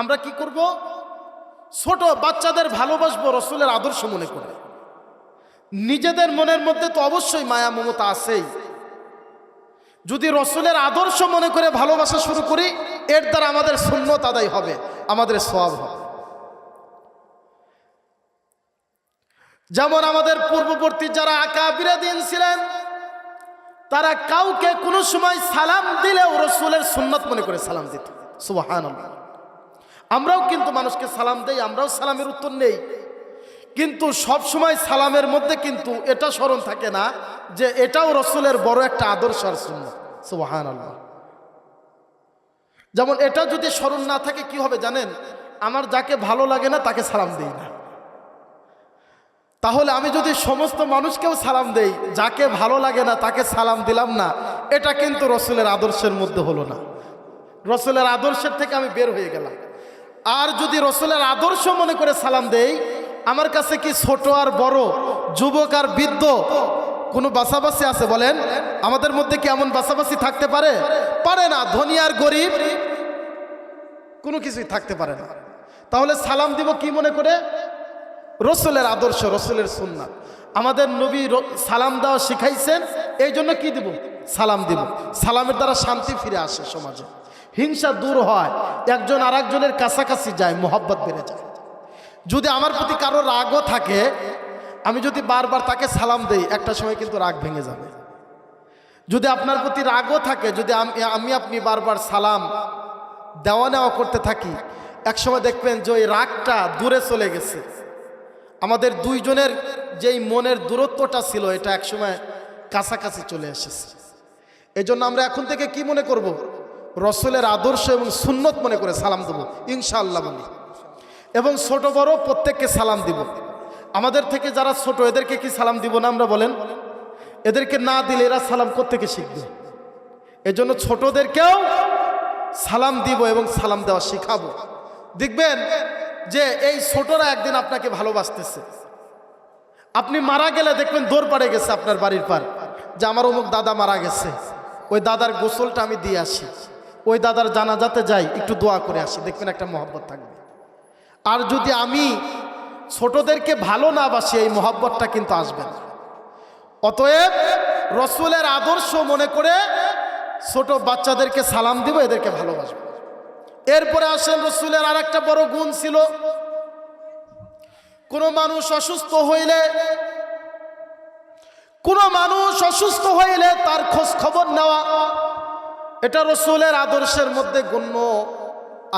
আমরা কি করব? ছোট বাচ্চাদের ভালোবাসবো রসুলের আদর্শ মনে করে। নিজেদের মনের মধ্যে তো অবশ্যই মায়া, মমতা আছেই। যদি রসুলের আদর্শ মনে করে ভালোবাসা শুরু করি, এর দ্বারা আমাদের শূন্যত আদায় হবে, আমাদের সব হবে। যেমন আমাদের পূর্ববর্তী যারা আঁকা দিন ছিলেন, তারা কাউকে কোনো সময় সালাম দিলেও রসুলের সুন্নত মনে করে সালাম দিত। সুবাহান আমরাও কিন্তু মানুষকে সালাম দেই, আমরাও সালামের উত্তর নেই। কিন্তু সব সময় সালামের মধ্যে কিন্তু এটা স্মরণ থাকে না যে এটাও রসুলের বড় একটা আদর্শ আর সুন্নত। আল্লাহ যেমন এটা যদি স্মরণ না থাকে কি হবে জানেন? আমার যাকে ভালো লাগে না তাকে সালাম দেই না। তাহলে আমি যদি সমস্ত মানুষকেও সালাম দেই, যাকে ভালো লাগে না তাকে সালাম দিলাম না, এটা কিন্তু রসুলের আদর্শের মধ্যে হলো না। রসুলের আদর্শের থেকে আমি বের হয়ে গেলাম। আর যদি রসুলের আদর্শ মনে করে সালাম দেই, আমার কাছে কি ছোট আর বড়, যুবক আর বৃদ্ধ কোনো বাসাবাসি আছে বলেন? আমাদের মধ্যে কি এমন বাসাবাসি থাকতে পারে? পারে না, ধনী আর গরিব কোনো কিছুই থাকতে পারে না। তাহলে সালাম দিব কি মনে করে? রসুলের আদর্শ, রসুলের সুন্নাত। আমাদের নবী সালাম দেওয়া শিখাইছেন এই জন্য কি দিব? সালাম দিব। সালামের দ্বারা শান্তি ফিরে আসে সমাজে। হিংসা দূর হয়, একজন আর একজনের কাছাকাছি যায়, মোহাব্বত বেড়ে যায়। যদি আমার প্রতি কারও রাগও থাকে, আমি যদি বারবার তাকে সালাম দেই, একটা সময় কিন্তু রাগ ভেঙে যাবে। যদি আপনার প্রতি রাগও থাকে, যদি আমি আপনি বারবার সালাম, দেওয়া নেওয়া করতে থাকি একসময় দেখবেন যে ওই রাগটা দূরে চলে গেছে। আমাদের দুইজনের যেই মনের দূরত্বটা ছিল, এটা একসময় কাছাকাছি চলে এসেছে। এই জন্য আমরা এখন থেকে কি মনে করব? রসুলের আদর্শ এবং সুন্নত মনে করে সালাম দেবো, ইনশাআল্লাহ বলি। এবং ছোট বড় প্রত্যেককে সালাম দিব। আমাদের থেকে যারা ছোট, এদেরকে কি সালাম দিব না আমরা বলেন? এদেরকে না দিলে এরা সালাম কোত্থেকে শিখবে? এজন্য ছোটদেরকেও সালাম দিব এবং সালাম দেওয়া শিখাবো। দেখবেন যে এই ছোটরা একদিন আপনাকে ভালোবাসতেছে। আপনি মারা গেলে দেখবেন দৌড় পাড়ে গেছে আপনার বাড়ির পার। যে আমার অমুক দাদা মারা গেছে। ওই দাদার গোসলটা আমি দিয়ে আসি। ওই দাদার জানাজাতে যাই, একটু দোয়া করে আসি, দেখবেন একটা মহব্বত থাকবে। আর যদি আমি ছোটদেরকে ভালো না বাসি, এই মহব্বতটা কিন্তু আসবে না। অতএব রসুলের আদর্শ মনে করে ছোট বাচ্চাদেরকে সালাম দিব, এদেরকে ভালোবাসবো। এরপরে আসেন রসুলের আর একটা বড় গুণ ছিল, কোনো মানুষ অসুস্থ হইলে, কোনো মানুষ অসুস্থ হইলে তার খোঁজ খবর নেওয়া এটা রসুলের আদর্শের মধ্যে গণ্য।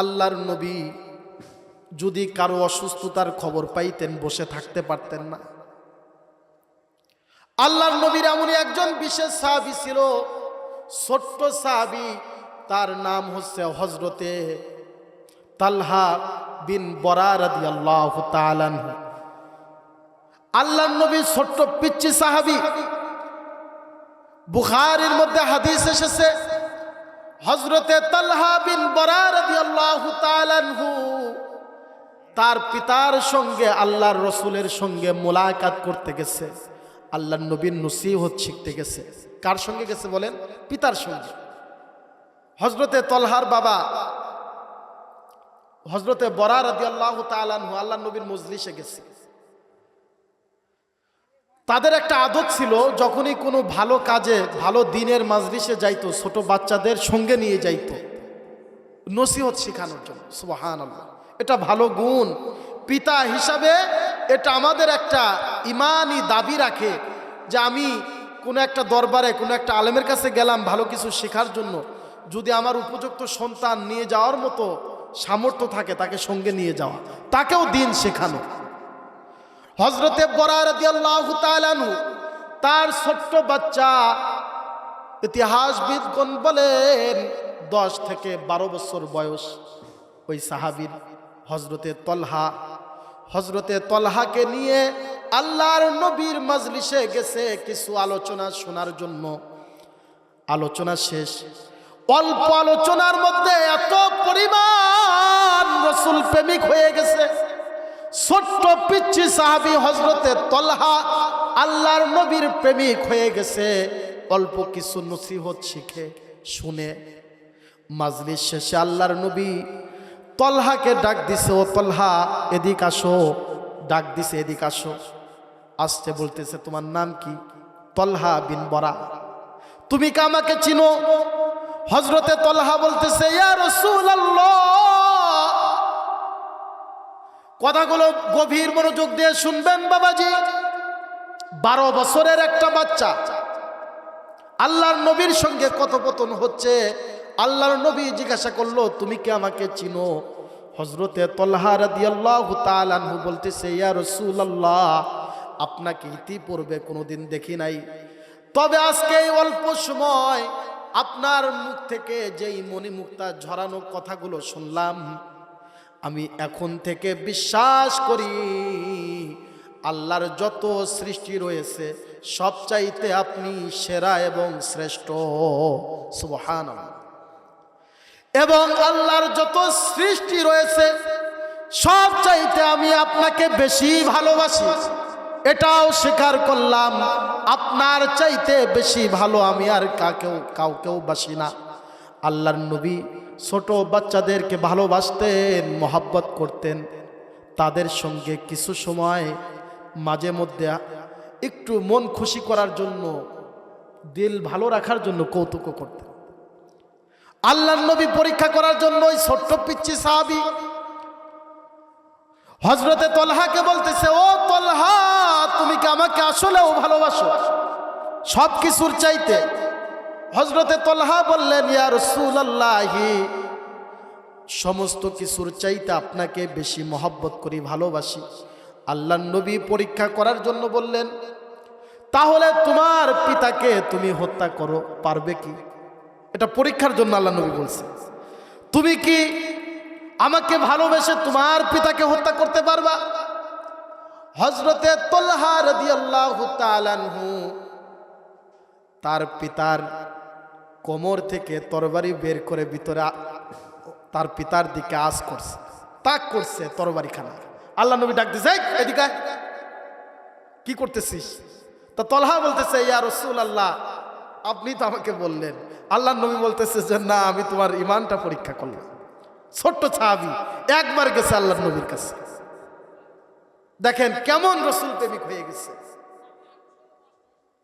আল্লাহর নবী যদি কারও অসুস্থতার খবর পাইতেন, বসে থাকতে পারতেন না। আল্লাহর নবীর এমনই একজন বিশেষ সাহাবি ছিল, ছোট্ট সাহাবি, তার নাম হচ্ছে হজরতে তালহা বিন বরারদি আল্লাহ তালানহু আল্লাহর নবী ছোট্ট পিচ্ছি সাহাবি। বুখারির মধ্যে হাদিস এসেছে হজরতে তালহা বিন তালানহু তার পিতার সঙ্গে আল্লাহর রসুলের সঙ্গে মোলাকাত করতে গেছে। আল্লাহ নবীন নসিহত শিখতে গেছে। কার সঙ্গে গেছে বলেন? পিতার সঙ্গে। হজরতে তলহার বাবা হজরতে বরার আদি আল্লাহ তালানহু আল্লাহ নবীর মজলিসে গেছে। তাদের একটা আদত ছিল, যখনই কোনো ভালো কাজে, ভালো দিনের মাজলিসে যাইতো, ছোট বাচ্চাদের সঙ্গে নিয়ে যাইতো। নসিহত শেখানোর জন্য সুবাহান এটা ভালো গুণ। পিতা হিসাবে এটা আমাদের একটা ইমানই দাবি রাখে যে আমি কোনো একটা দরবারে, কোনো একটা আলেমের কাছে গেলাম ভালো কিছু শেখার জন্য। যদি আমার উপযুক্ত সন্তান নিয়ে যাওয়ার মতো সামর্থ্য থাকে তাকে সঙ্গে নিয়ে যাওয়া। তাকেও দিন শেখানো। হজরতে তাআলাহু তার ছোট্ট বাচ্চা ইতিহাসবিদগণ বলেন, দশ থেকে বারো বছর বয়স। ওই সাহাবীর হজরতে তলহা হজরতে তলহাকে নিয়ে আল্লাহর নবীর মাজলিসে গেছে কিছু আলোচনা শোনার জন্য। আলোচনা শেষ। অল্প আলোচনার মধ্যে এত পরিমাণ রসুল প্রেমিক হয়ে গেছে। ছোট্ট পিচ্ছি সাহাবি হজরতে তলহা আল্লাহর নবীর প্রেমিক হয়ে গেছে। অল্প কিছু নসিহত শিখে, শুনে মাজলিস শেষে আল্লাহর নবী তলহাকে ডাক দিছে, ও তলহা, এদিক আসো। ডাক দিছে, এদিক আসো। আসতে বলতেছে, তোমার নাম কি? তলহা বিন বরা, তুমি কি আমাকে চিনো? হজরতে তলহা বলতেছে, ইয়া রাসূলুল্লাহ। কথাগুলো গভীর মনোযোগ দিয়ে শুনবেন, বাবাজি। বারো বছরের একটা বাচ্চা। আল্লাহর নবীর সঙ্গে কথোপকথন হচ্ছে। আল্লাহর নবী জিজ্ঞাসা করল, তুমি কি আমাকে চিনো? হজরতে তল্হা রাদিয়াল্লাহু তাআলাহু বলতেছে আপনাকে ইতিপূর্বে কোনোদিন দেখি নাই। তবে আজকে এই অল্প সময় আপনার মুখ থেকে যেই মণিমুক্তা ঝরানো কথাগুলো শুনলাম আমি এখন থেকে বিশ্বাস করি, আল্লাহর যত সৃষ্টি রয়েছে সব চাইতে আপনি সেরা এবং শ্রেষ্ঠ। সুবহান এবং আল্লাহর যত সৃষ্টি রয়েছে সব চাইতে আমি আপনাকে বেশি ভালোবাসি। এটাও স্বীকার করলাম, আপনার চাইতে বেশি ভালো আমি আর কাকেও, কাউকেও বাসি না। আল্লাহর নবী ছোট বাচ্চাদেরকে ভালোবাসতেন, মহাব্বত করতেন। তাদের সঙ্গে কিছু সময় মাঝে মধ্যে একটু মন খুশি করার জন্য, দিল ভালো রাখার জন্য কৌতুক করতেন। আল্লাহর নবী পরীক্ষা করার জন্য ওই ছোট্ট পিচ্ছি সাহাবি হজরতে তলহাকে বলতেছে, ও তলহা, তুমি কি আমাকে আসলেও ভালোবাসো? সব কিছুর চাইতে হজরতে তলহা বললেন, ইয়া রসুলাল্লাহি, সমস্ত কিছুর চাইতে আপনাকে বেশি মহব্বত করি, ভালোবাসি। আল্লাহ নবী পরীক্ষা করার জন্য বললেন, তাহলে তোমার পিতাকে তুমি হত্যা করো, পারবে কি? এটা পরীক্ষার জন্য আল্লাহ নবী বলছে। তুমি কি আমাকে ভালোবেসে তোমার পিতাকে হত্যা করতে পারবা? হজরতে রাদিয়াল্লাহু তাআলাহু তার পিতার কোমর থেকে তরবারি বের করে ভিতরে তার পিতার দিকে আস করছে। তাক করছে তরবারি খানা আল্লাহ নবী ডাক দিছে এদিকে। কি করতেছিস? তা তলহা বলতেছে, ইয়া রসুল আল্লাহ আপনি তো আমাকে বললেন। আল্লাহ নবী বলতেছে যে, না, আমি তোমার ইমানটা পরীক্ষা করলাম। ছোট্ট ছাবি একবার গেছে আল্লাহ নবীর কাছে। দেখেন কেমন রসুল প্রেমিক হয়ে গেছে।